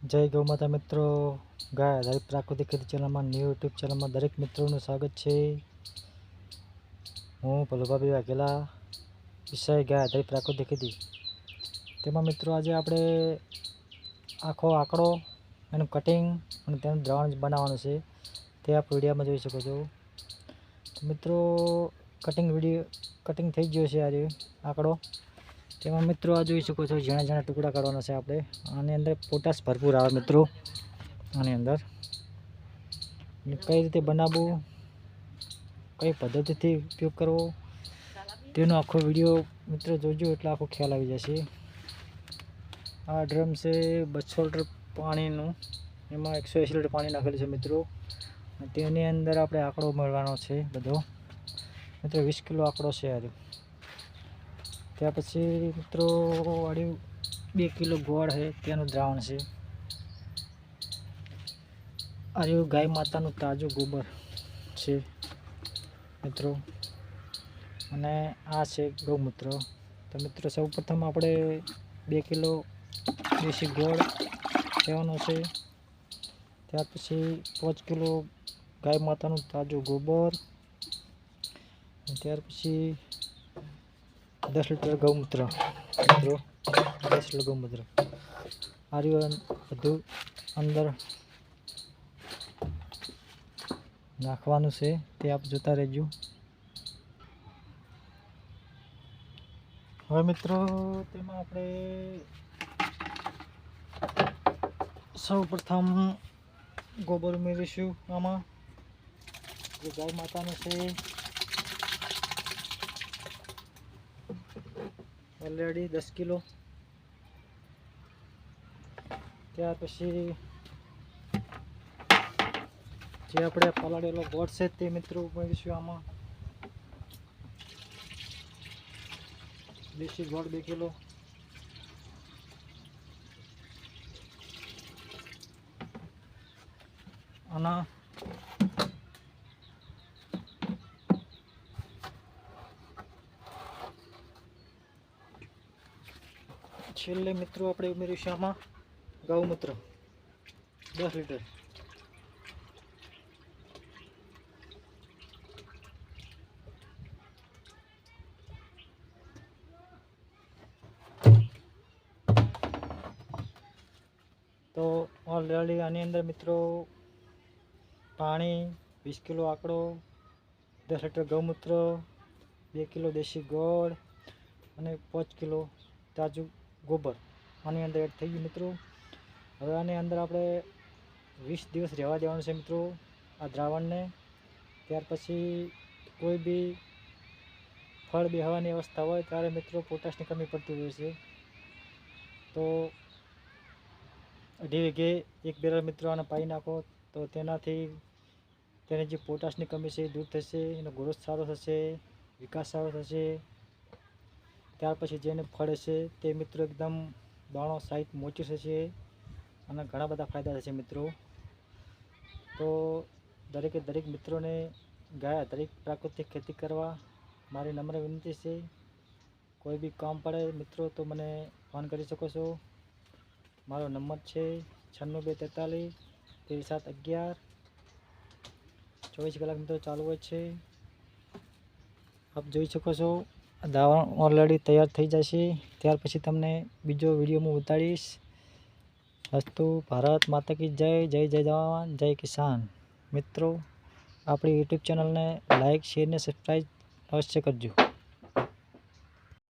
જય ગૌ માતા મિત્રો. ગાય દરેક પ્રાકૃતિક ખેતી ચેનલમાં ન્યૂ યુટ્યુબ ચેનલમાં દરેક મિત્રોનું સ્વાગત છે. હું ભલુભાભી વાઘેલા, વિષય ગાય આધારિત પ્રાકૃતિક ખેતી. તેમાં મિત્રો આજે આપણે આખો આંકડો એનું કટિંગ અને તેનું દ્રાવણ બનાવવાનું છે. તે આપ વિડીયોમાં જોઈ શકો છો. મિત્રો કટિંગ વીડિયો કટિંગ થઈ ગયો છે આજે આંકડો. તેમાં મિત્રો આ જોઈ શકો છો, ઝીણા ઝીણા ટુકડા કરવાના છે આપણે. આની અંદર પોટાશ ભરપૂર આવે મિત્રો. આની અંદર. કઈ રીતે બનાવવું, કઈ પદ્ધતિથી ઉપયોગ કરવો, તેનો આખો વીડિયો મિત્રો જોજો, એટલે આખો ખ્યાલ આવી જશે. આ ડ્રમ છે બસો લીટર પાણીનું. એમાં એકસો એંસી લીટર પાણી નાખેલું છે મિત્રો. તેની અંદર આપણે આંકડો મેળવાનો છે બધો. મિત્રો વીસ કિલો આંકડો છે આ રહ્યો. ત્યાર પછી મિત્રો વાળ્યું બે કિલો ગોળ છે તેનું દ્રાવણ છે. આ ગાય માતાનું તાજું ગોબર છે, મિત્રો. અને આ છે ગૌમૂત્ર. તો મિત્રો, સૌપ્રથમ આપણે બે કિલો દેશી ગોળ લેવાનું છે. ત્યાર પછી પાંચ કિલો ગાય માતાનું તાજું ગોબર. ત્યાર પછી દસ લીટર ગૌમૂત્ર મિત્રો. દસ લીટર ગૌમૂત્ર આ બધું અંદર નાખવાનું છે, તે આપ જોતા રહેજો. હવે મિત્રો, તેમાં આપણે સૌ પ્રથમ ગોબર ઉમેરીશું આમાં. જે ગાય માતાનું છે ઓલરેડી દસ કિલો. ત્યાર પછી જે આપણે પલાળેલો ગોળ છે તે મિત્રો ઉમેરીશું આમાં. દેશી ગોળ બે કિલો. અને છેલ્લે મિત્રો આપણે ઉમેરીશું આમાં ગૌમૂત્ર દસ લીટર. તો ઓલરેડી આની અંદર મિત્રો પાણી, વીસ કિલો આંકડો, દસ લીટર ગૌમૂત્ર બે કિલો દેશી ગોળ અને પાંચ કિલો તાજું ગોબર. આની અંદર એડ થઈ ગયું મિત્રો. હવે આની અંદર આપણે વીસ દિવસ રહેવા દેવાનું છે મિત્રો આ દ્રાવણને. ત્યાર પછી કોઈ બી ફળ બેહવાની અવસ્થા હોય ત્યારે મિત્રો પોટાશની કમી પડતી હોય છે. તો અઢી વીઘે એક બેરલ મિત્રો આને પાઈ નાખો. તો તેનાથી તેને જે પોટાશની કમી છે એ દૂર થશે, એનો ગ્રોથ સારો થશે, વિકાસ સારો થશે. ત્યાર પછી જેને ફળે છે તે મિત્રો એકદમ દાણો સાઈઝ મોચી થશે અને ઘણા બધા ફાયદા થશે મિત્રો. તો દરેકે દરેક મિત્રોને ગયા દરેક પ્રાકૃતિક ખેતી કરવા મારી નમ્ર વિનંતી છે. કોઈ બી કામ પડે મિત્રો તો મને ફોન કરી શકો છો. મારો નંબર છે છન્નું બે તેતાલીસ તેર સાત અગિયાર. ચોવીસ કલાક મિત્રો ચાલુ હોય છે. આપ જોઈ શકો છો. દાવણ ઓલરેડી તૈયાર થઈ જશે. ત્યાર પછી તમને બીજો વીડિયો હું ઉતારીશ હસ્તુ ભારત માતા કી જય જય જય જવાન, જય કિસાન. મિત્રો, આપણી યુટ્યુબ ચેનલને લાઇક શેર ને સબસ્ક્રાઈબ અવશ્ય કરજો.